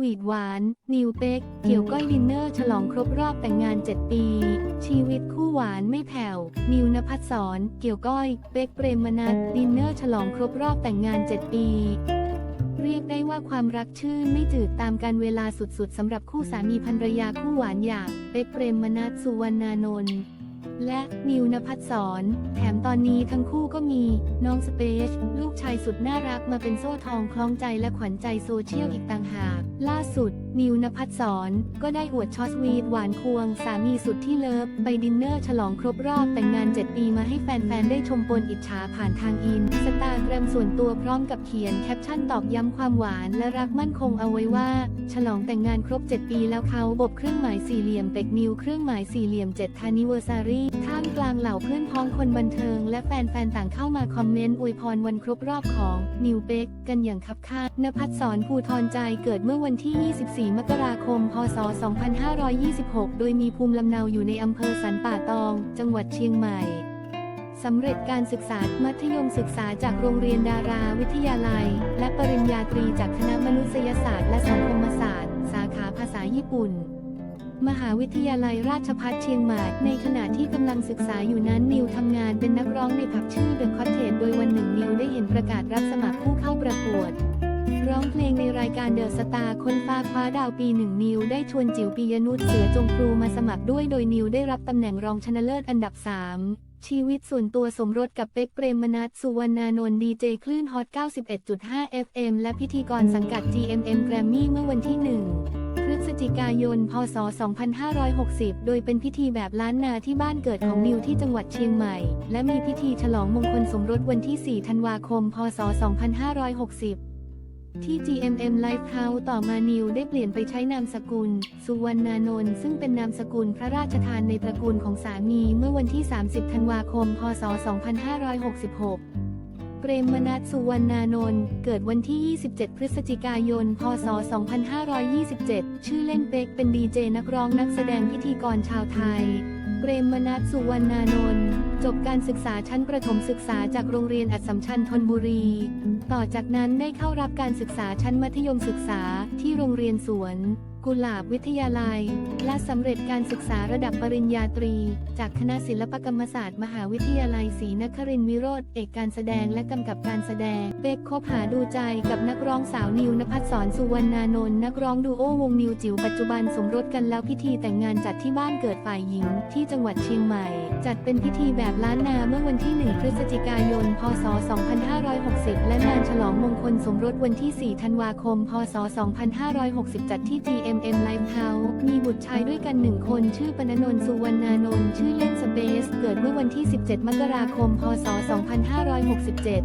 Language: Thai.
วีทหวาน นิวเป็ก เกี่ยวก้อยดินเนอร์ ฉลองครบรอบแต่งงาน 7 ปี ชีวิตคู่หวานไม่แผ่ว นิวนภัสสรเกี่ยวก้อย เป็กเปรมมนัทดินเนอร์ ฉลองครบรอบแต่งงาน 7 ปีเรียกได้ว่าความรักชื่นไม่จืดตามการเวลาสุดๆสำหรับคู่สามีภรรยาคู่หวานอย่าง เป็กเปรมมนัทสุวรรณานนท์ และนิวนภัสสรแถมตอนนี้ทั้งคู่ก็มี น้องสเปซลูกชายสุดน่ารักมาเป็นโซ่ทองคล้องใจและขวัญใจโซเชียลอีกต่างหาก ล่าสุด นิวนภัสสรก็ได้อวดช็อตวีทหวานควง สามีสุดที่เลิฟ ไปดินเนอร์ฉลองครบรอบแต่งงาน 7 ปีมาให้แฟน ๆ ได้ชมปนอิจฉาผ่านทางอินสตาแกรมส่วนตัวพร้อมกับเขียนแคปชั่นตอกย้ำความหวานและรักมั่นคงเอาไว้ว่า ฉลองแต่งงานครบ 7 ปีแล้วเขาบเครื่องหมายสี่เหลี่ยมเป็กนิวเครื่องหมายสี่เหลี่ยม7 a n n i v e r s a r y ท่ามกลางเหล่าเพื่อนพ้องคนบันเทิง และแฟนๆ ต่างเข้ามาคอมเมนต์อวยพรวันครบรอบของนิวเป็กกันอย่างคับคาดนภัสสรภูทรใจเกิดเมื่อวันที่ 24 มกราคม พศ 2526 โดยมีภูมิลำเนาอยู่ในอำเภอสันป่าตอง จังหวัดเชียงใหม่สำเร็จการศึกษา มัธยมศึกษาจากโรงเรียนดาราวิทยาลัย และปริญญาตรีจากคณะมนุษยศาสตร์และสังคมศาสตร์ สาขาภาษาญี่ปุ่น มหาวิทยาลัยราชภัฏเชียงใหม่ ในขณะที่กำลังศึกษาอยู่นั้นนิวทำงานเป็นนักร้องในผับชื่อ The Cottage โดยวันหนึ่งนิวได้เห็นประกาศรับสมัครผู้เข้าประกวด ร้องเพลงในรายการเดอะสตาร์คนฟ้าคว้าดาวปีหนึ่งนิวได้ชวนจิ๋วปียนุชเสือจงครูมาสมัครด้วยโดยนิวได้รับตำแหน่งรองชนะเลิศอันดับ 3ชีวิตส่วนตัวสมรสกับเป็กเปรมมนัสสุวรรณานนท์ดีเจคลื่นฮอต 91.5 FM และพิธีกรสังกัด GMM Grammy เมื่อวันที่ 1 ฤศจิกายน พศ 2560 โดยเป็นพิธีแบบล้านนาที่บ้านเกิดของนิวที่จังหวัดเชียงใหม่ และมีพิธีฉลองมงคลสมรสวันที่ 4 ธันวาคม พศ 2560ที่ GMM Life House ต่อมานิวได้เปลี่ยนไปใช้นามสกุล สุวรรณานนท์ซึ่งเป็นนามสกุลพระราชทานในตระกูลของสามีเมื่อวันที่ 30 ธันวาคม พศ 2566 เปรมมนัสสุวรรณานนท์ เกิดวันที่ 27 พฤศจิกายน พศ 2527 ชื่อเล่นเป็กเป็นดีเจนักร้องนักแสดงพิธีกรชาวไทย เปรมมนัสสุวรรณานนท์ จบการศึกษาชั้นประถมศึกษาจากโรงเรียนอัสสัมชัญธนบุรี ต่อจากนั้นได้เข้ารับการศึกษาชั้นมัธยมศึกษาที่โรงเรียนสวนกุหลาบวิทยาลัย และสำเร็จการศึกษาระดับปริญญาตรี จากคณะศิลปกรรมศาสตร์ มหาวิทยาลัยศรีนครินทรวิโรธเอกการแสดงและกำกับการแสดง เป็กคบหาดูใจกับนักร้องสาวนิวนภัสสรสุวรรณานนท์นักร้องดูโอวงนิวจิ๋วปัจจุบันสมรสกันแล้วพิธีแต่งงานจัดที่บ้านเกิดฝ่ายหญิง ที่จังหวัดเชียงใหม่ จัดเป็นพิธีแบบล้านนาเมื่อวันที่ 1 พฤศจิกายน พศ 2560 และงานฉลองมงคลสมรสวันที่ 4 ธันวาคม พศ 2560 จัดที่ M.M. Live House มีบุตรชายด้วยกันหนึ่งคน ชื่อปนนนท์สุวรรณานนท์ชื่อเล่นสเปซ เกิดเมื่อวันที่ 17 มกราคม พศ 2567